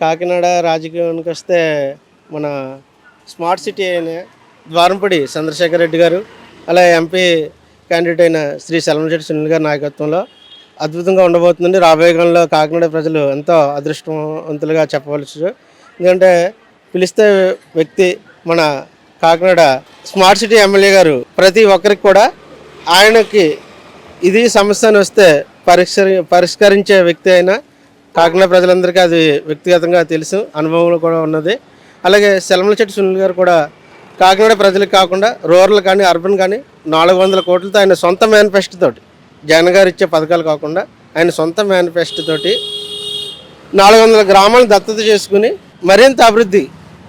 కాకినాడ రాజకీయానికి వస్తే మన స్మార్ట్ సిటీ అయిన ద్వారంపూడి చంద్రశేఖర్ రెడ్డి గారు అలా ఎంపీ క్యాండిడేట్ అయిన శ్రీ సెల్వంశెట్టి సునీల్ గారి నాయకత్వంలో అద్భుతంగా ఉండబోతుందండి. రాబోయే కాలంలో కాకినాడ ప్రజలు ఎంతో అదృష్టవంతులుగా చెప్పవలసి ఎందుకంటే పిలిస్తే వ్యక్తి మన కాకినాడ స్మార్ట్ సిటీ ఎమ్మెల్యే గారు ప్రతి ఒక్కరికి కూడా ఆయనకి ఇది సమస్య వస్తే పరిష్కరి పరిష్కరించే వ్యక్తి అయినా కాకినాడ ప్రజలందరికీ అది వ్యక్తిగతంగా తెలుసు అనుభవంలో కూడా ఉన్నది. అలాగే సెలమల చెట్టు సునీల్ గారు కూడా కాకినాడ ప్రజలకు కాకుండా రూరల్ కానీ అర్బన్ కానీ నాలుగు వందల కోట్లతో ఆయన సొంత మేనిఫెస్టో తోటి జగన్ గారు ఇచ్చే పథకాలు కాకుండా ఆయన సొంత మేనిఫెస్టో తోటి నాలుగు వందల గ్రామాలను దత్తత చేసుకుని మరింత అభివృద్ధి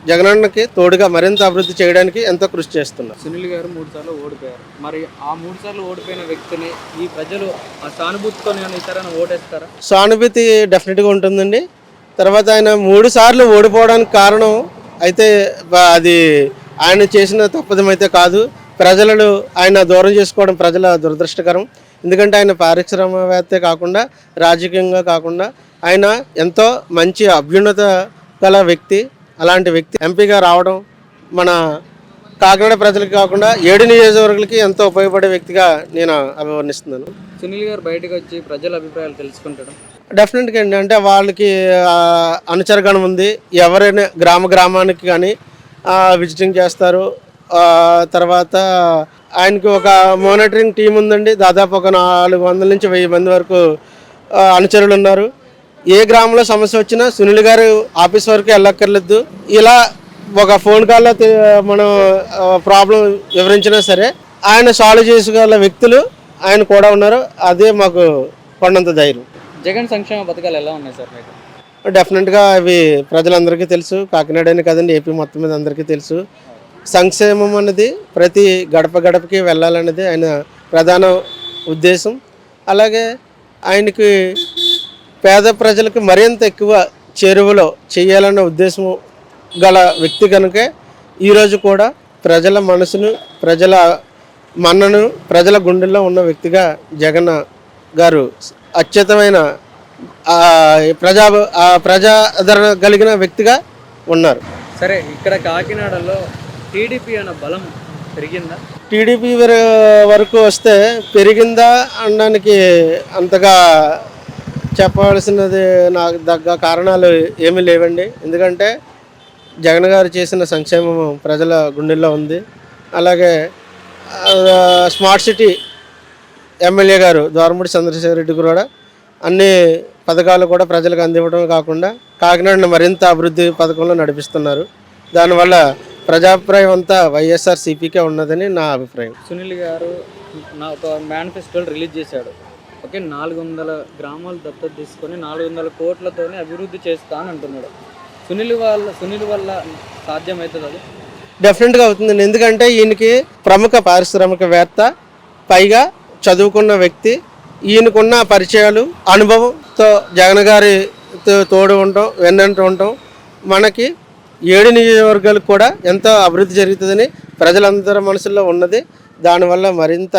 జగనన్నకి తోడుగా మరింత అభివృద్ధి చేయడానికి ఎంతో కృషి చేస్తున్నారు. సునీల్ గారు మూడు సార్లు ఓడిపోయారు. మరి ఆ మూడు సార్లు ఓడిపోయిన వ్యక్తిని ఈ ప్రజలు ఆ సానుభూతితో ఇతరని ఓటేస్తారా? సానుభూతి డెఫినెట్గా ఉంటుందండి. తర్వాత ఆయన మూడు సార్లు ఓడిపోవడానికి కారణం అయితే అది ఆయన చేసిన తప్పదం అయితే కాదు. ప్రజలను ఆయన దూరం చేసుకోవడం ప్రజల దురదృష్టకరం. ఎందుకంటే ఆయన పారిశ్రామికవేత్తే కాకుండా రాజకీయంగా కాకుండా ఆయన ఎంతో మంచి అభ్యున్నత గల వ్యక్తి. అలాంటి వ్యక్తి ఎంపీగా రావడం మన కాకినాడ ప్రజలకు కాకుండా ఏడు నియోజకవర్గాలకి ఎంతో ఉపయోగపడే వ్యక్తిగా నేను అభివర్ణిస్తున్నాను. సునీల్ గారు బయటకు వచ్చి ప్రజల అభిప్రాయాలు తెలుసుకుంటాడు డెఫినెట్గా అండి. అంటే వాళ్ళకి అనుచరగణం ఉంది. ఎవరైనా గ్రామ గ్రామానికి కానీ విజిటింగ్ చేస్తారు. తర్వాత ఆయనకి ఒక మానిటరింగ్ టీం ఉందండి. దాదాపు ఒక నాలుగు వందల నుంచి వెయ్యి మంది వరకు అనుచరులు ఉన్నారు. ఏ గ్రామంలో సమస్య వచ్చినా సునీల్ గారు ఆఫీస్ వరకు వెళ్ళక్కర్లేదు. ఇలా ఒక ఫోన్ కాల్లో మనం ప్రాబ్లం వివరించినా సరే ఆయన సాల్వ్ చేసుకోగల వ్యక్తులు ఆయన కూడా ఉన్నారు. అదే మాకు కొండంత ధైర్యం. జగన్ సంక్షేమ పథకాలు ఎలా ఉన్నాయి సార్ మీకు? డెఫినెట్గా అవి ప్రజలందరికీ తెలుసు. కాకినాడనే కదండి ఏపీ మొత్తం మీద అందరికీ తెలుసు. సంక్షేమం అన్నది ప్రతి గడప గడపకి వెళ్ళాలన్నది ఆయన ప్రధాన ఉద్దేశం. అలాగే ఆయనకి పేద ప్రజలకు మరింత ఎక్కువ చేరువలో చేయాలన్న ఉద్దేశం గల వ్యక్తి కనుక ఈరోజు కూడా ప్రజల మనసును ప్రజల మన్నను ప్రజల గుండెల్లో ఉన్న వ్యక్తిగా జగన్ గారు అత్యుతమైన ప్రజా ఆ, ప్రజాదరణ కలిగిన వ్యక్తిగా ఉన్నారు. సరే ఇక్కడ కాకినాడలో టీడీపీ అన్న బలం పెరిగిందా? టీడీపీ వరకు వస్తే పెరిగిందా అనడానికి అంతగా చెప్పవలసినది నాకు దగ్గ కారణాలు ఏమీ లేవండి. ఎందుకంటే జగన్ గారు చేసిన సంక్షేమం ప్రజల గుండెల్లో ఉంది. అలాగే స్మార్ట్ సిటీ ఎమ్మెల్యే గారు ద్వారముడి చంద్రశేఖర్ రెడ్డి కూడా అన్ని పథకాలు కూడా ప్రజలకు అందివ్వడమే కాకుండా కాకినాడను మరింత అభివృద్ధి పథకంలో నడిపిస్తున్నారు. దానివల్ల ప్రజాభిప్రాయం అంతా వైఎస్ఆర్ సిపికే ఉన్నదని నా అభిప్రాయం. సునీల్ గారు నా ఒక మేనిఫెస్టోలు రిలీజ్ చేశాడు. ఓకే నాలుగు వందల గ్రామాలు దత్తత తీసుకొని నాలుగు వందల కోట్లతోనే అభివృద్ధి చేస్తా అని అంటున్నాడు. సునీల్ వాళ్ళ సునీల్ వల్ల సాధ్యమవుతుంది అది? డెఫినెట్గా అవుతుంది ఎందుకంటే ఈయనకి ప్రముఖ పారిశ్రామికవేత్త పైగా చదువుకున్న వ్యక్తి ఈయనకున్న పరిచయాలు అనుభవంతో జగన్ గారి తోడు ఉండటం వెన్నంటూ ఉండటం మనకి ఏడు నియోజకవర్గాలకు కూడా ఎంతో అభివృద్ధి జరుగుతుందని ప్రజలందరి మనసుల్లో ఉన్నది. దానివల్ల మరింత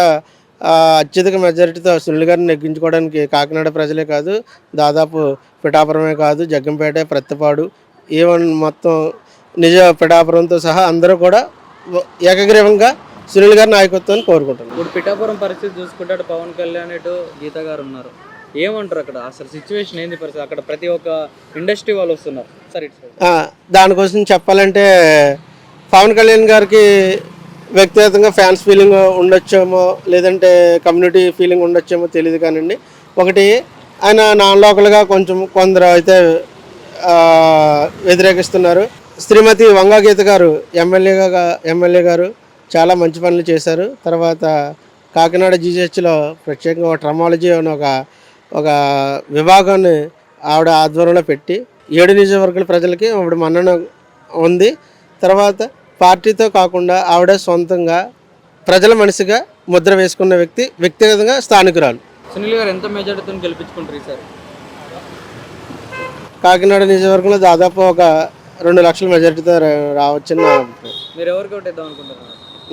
అత్యధిక మెజారిటీతో సునీల్ గారిని నెగ్గించుకోవడానికి కాకినాడ ప్రజలే కాదు దాదాపు పిఠాపురమే కాదు జగ్గంపేట ప్రత్తిపాడు ఈవెన్ మొత్తం నిజ పిఠాపురంతో సహా అందరూ కూడా ఏకగ్రీవంగా సునీల్ గారి నాయకత్వాన్ని కోరుకుంటున్నారు. ఇప్పుడు పిఠాపురం పరిస్థితి చూసుకుంటే పవన్ కళ్యాణ్ ఇటు గీత గారు ఉన్నారు. ఏమంటారు అక్కడ? అసలు సిచ్యువేషన్ ఏంది పరిస్థితి? అక్కడ ప్రతి ఒక్క ఇండస్ట్రీ వాళ్ళు వస్తున్నారు. సరే దానికోసం చెప్పాలంటే పవన్ కళ్యాణ్ గారికి వ్యక్తిగతంగా ఫ్యాన్స్ ఫీలింగ్ ఉండొచ్చేమో లేదంటే కమ్యూనిటీ ఫీలింగ్ ఉండొచ్చేమో తెలియదు కానివ్వండి ఒకటి ఆయన నాన్ లోకల్గా కొంచెం కొందరు అయితే వ్యతిరేకిస్తున్నారు. శ్రీమతి వంగా గీత గారు ఎమ్మెల్యేగా ఎమ్మెల్యే గారు చాలా మంచి పనులు చేశారు. తర్వాత కాకినాడ జీజీహెచ్లో ప్రత్యేకంగా ట్రమాలజీ అని ఒక ఒక విభాగాన్ని ఆవిడ ఆధ్వర్యంలో పెట్టి ఏడు నియోజకవర్గాల ప్రజలకి ఆవిడ మన్నన ఉంది. తర్వాత పార్టీతో కాకుండా ఆవిడ సొంతంగా ప్రజల మనసుగా ముద్ర వేసుకున్న వ్యక్తి వ్యక్తిగతంగా స్థానికురాలు. సునీల్ గారు ఎంత మెజార్టీతో గెలిపించుకుంటారు ఈసారి? కాకినాడ నియోజకవర్గంలో దాదాపు ఒక రెండు లక్షల మెజారిటీతో రావచ్చని నా అభిప్రాయం. మీరు ఎవరికి ఓటేద్దాం అనుకుంటున్నారు?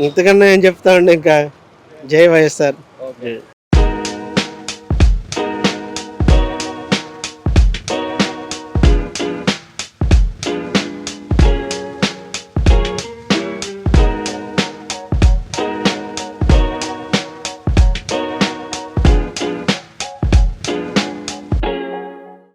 ఇంతకన్నా ఏం చెప్తామండి ఇంకా? జై వైఎస్ఆర్. ఓకే.